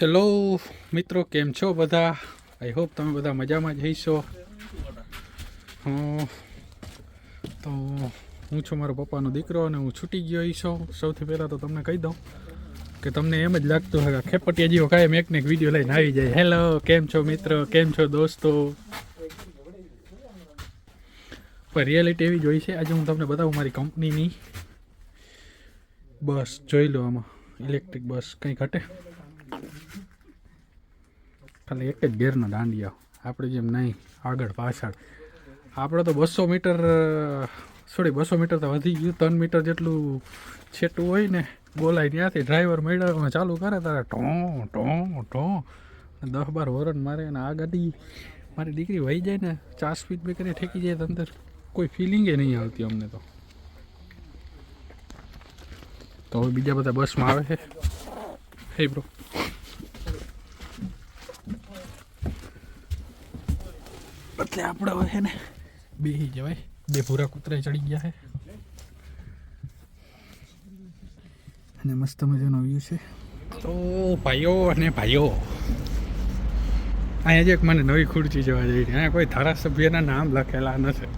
Hello મિત્રો, કેમ છો બધા? આઈ હોપ તમે બધા મજામાં જ હશો હું, તો હું છું મારો પપ્પાનો દીકરો અને હું છૂટી ગયો હશો સૌથી પહેલાં તો તમને કહી દઉં કે તમને એમ જ લાગતું હોય ખેપટિયા જેવો કાયમ એક એક વીડિયો લઈને આવી જાય. હેલો કેમ છો મિત્રો? કેમ છો દોસ્તો? પણ રિયાલિટી એવી જોઈ છે. આજે હું તમને બતાવું મારી કંપનીની બસ, જોઈ લો આમાં. ઇલેક્ટ્રિક બસ કંઈ ઘટે ખાલી એક જ ગેરના દાંડિયા. આપણે જેમ નહીં, આગળ પાછળ. આપણે તો બસો મીટર, સોરી, બસો મીટર તો વધી ગયું. ત્રણ મીટર જેટલું છેટું હોય ને, બોલાય ત્યાંથી ડ્રાઈવર મેળવવામાં ચાલુ કરે તારે ટો ટો ટો. દસ બાર વરણ મારે અને આ ગાડી, મારી દીકરી વહી જાય ને, ચાર સ્પીડ બ્રેકરે ઠેકી જાય તો અંદર કોઈ ફિલિંગે નહીં આવતી અમને તો. તો હવે બીજા બધા બસમાં આવે છે. હે બ્રો એટલે આપણે હવે છે ને બે જવાય. બે ભૂરા કૂતરા ચડી ગયા છે. અને મસ્ત મજાનો વ્યૂ છે. તો ભાઈઓ અને ભાઈઓ, અહીંયા જ એક મને નવી ખુરચી જોવા જઈ અહીંયા કોઈ ધારાસભ્યના નામ લખેલા નથી.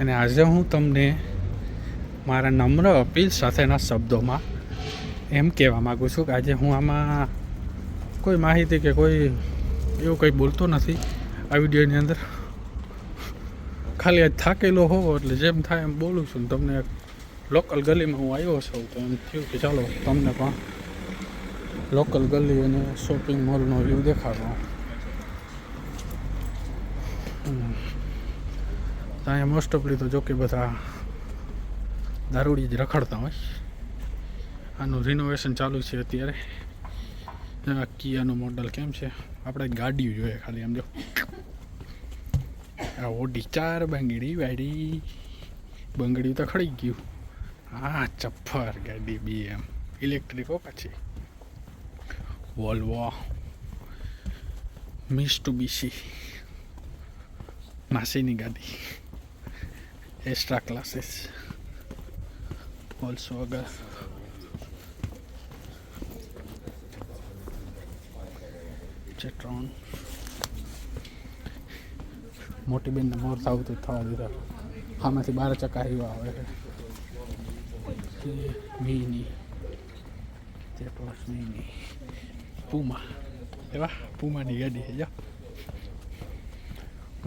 અને આજે હું તમને મારા નમ્ર અપીલ સાથેના શબ્દોમાં એમ કહેવા માગું છું કે આજે હું આમાં કોઈ માહિતી કે કોઈ એવું કંઈ બોલતો નથી. આ વિડીયોની અંદર. ખાલી થાકેલો હોવો એટલે જેમ થાય એમ બોલું છું તમને લોકલ ગલીમાં હું આવ્યો છું તો એમ થયું કે ચાલો તમને પણ લોકલ ગલી અને શોપિંગ મોલનો વ્યૂ દેખાડો. હમ. તો અહીંયા મોસ્ટ ઓફલી તો જોકે બધા દારૂડી જ રખડતા હોય. આનું રિનોવેશન ચાલુ છે અત્યારે. કિયાનું મોડલ કેમ છે? આપણે ગાડીઓ જોઈએ ખાલી આમ જો. આ ડીચાર બંગડી વાડી બંગડી તો ખડી ગયું. હા, ચપ્પર ગાડી બી એમ. ઇલેક્ટ્રિક હો પાછી. વોલ્વો મિસ ટુ બીસી માસીની ગાડી. એક્સ્ટ્રા ક્લાસીસ ઓલ્સો અગર ચેટ્રોન મોટી બેનને મોર આવતું થવા દીધા. આમાંથી બાર ચકા એવા આવે છે. મીની ચેટોસ મીની પૂમા. એવા, પૂમાની ગાડી છે, જો.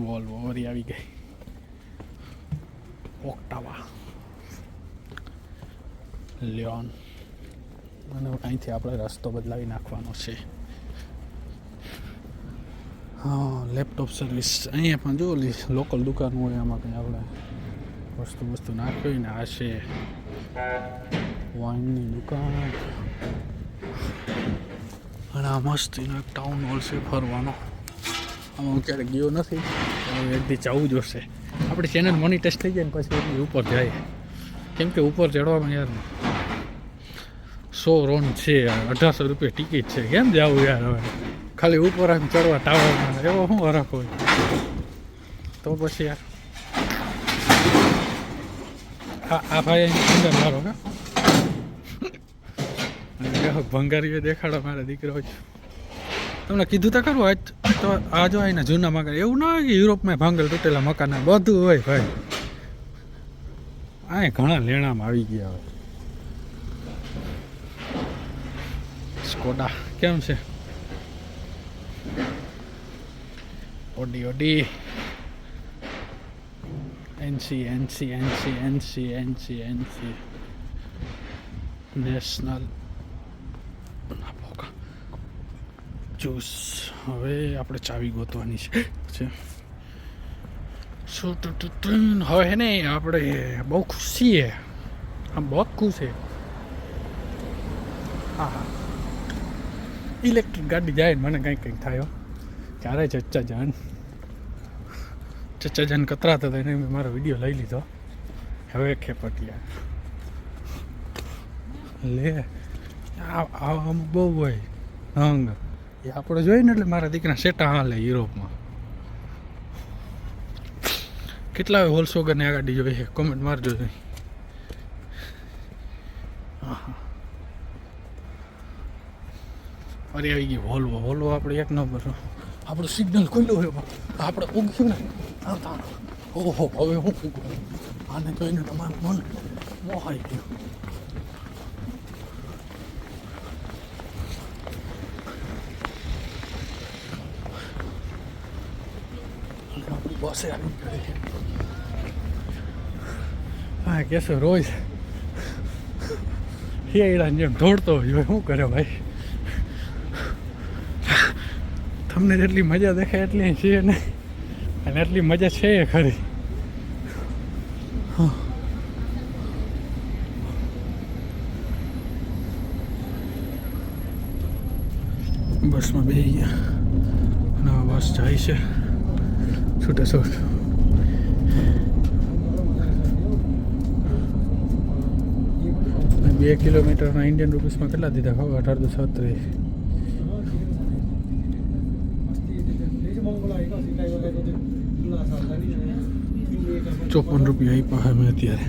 વોલ્વો વરી આવી ગઈ. ઓક્ટાવા. લિયોન. અને અહીંથી આપણે રસ્તો બદલાવી નાખવાનો છે. હા લેપટોપ સર્વિસ અહીંયા પણ જો ઓલી લોકલ દુકાન હોય, આમાં કંઈ આપણે વસ્તુ વસ્તુ નાખી હોય ને આ છે વાઇનની દુકાન. અને આ મસ્ત એનો એક ટાઉન હોલ છે ફરવાનો. આમાં હું ક્યારેક ગયો નથી હવે એક દી જવું જોશે આપણી ચેનલ મોનિટાઈઝ થઈ જાય ને પછી ઉપર જાય. કેમ કે ઉપર ચડવામાં યાર સો રોન છે, અઢારસો રૂપિયા ટિકિટ છે. કેમ જવું યાર હવે? ખાલી ઉપર આમ ચડવા ટાવરમાં. એવો શું હરખ હોય? તો પછી યાર. આ આ ભાઈ અંદર મારો કે? ભંગારીઓ દેખાડો મારા દીકરો તમને કીધું તો ખરું, આજ તો આ જો અહીંના જૂના મકાન. એવું ના હોય કે યુરોપમાં ભાંગલ તૂટેલા મકાન બધું હોય ભાઈ. આ ઘણા લેણામાં આવી ગયા હોય. સ્કોડા કેમ છે? Audi Audi. NC NC NC NC NC NC national juice હવે આપણે ચાવી ગોતવાની છે. હવે ને આપણે બહુ ખુશ છીએ. આમ બહુ ખુશ છે. હા હા. ઇલેક્ટ્રિક ગાડી જાય મને કંઈક કંઈક થાય હો. ક્યારે ચચ્ચા જાન ચચ્ચા જાન કતરાતા હતા એને મેં મારો વીડિયો લઈ લીધો. હવે ખેપટિયા. લે આમ બહુ હોય. હંગ. એ આપણે જોઈએ ને એટલે મારા દીકરા સેટા હાલે યુરોપમાં. કેટલા હોલસોગરની આ ગાડી જોઈએ કોમેન્ટ મારજો. જઈ ફરી આવી ગઈ વોલ્વો વોલ્વો આપણે એક નંબર આપણું સિગ્નલ ખુલ્લું હોય પણ આપણે ઊંઘ્યું ને. આમ તાણ ઓહો, હવે હું ઊગું આને જોઈને તમારું મન મોહાઈ ગયું. બસે આવી ગઈ હા, કેશો રોજ હિયાડાની જેમ દોડતો હોય શું કરે ભાઈ? તમને જેટલી મજા દેખાય એટલી છે ને. અને એટલી મજા છે ખરી. બસમાં બે ગયા. અને બસ જાય છે. છૂટે છૂટ. બે કિલોમીટરના ઇન્ડિયન રૂપીસમાં કેટલા દીધા ખબર? અઢારસો છત્રીસ. ચોપન રૂપિયા આપ્યા હવે મેં અત્યારે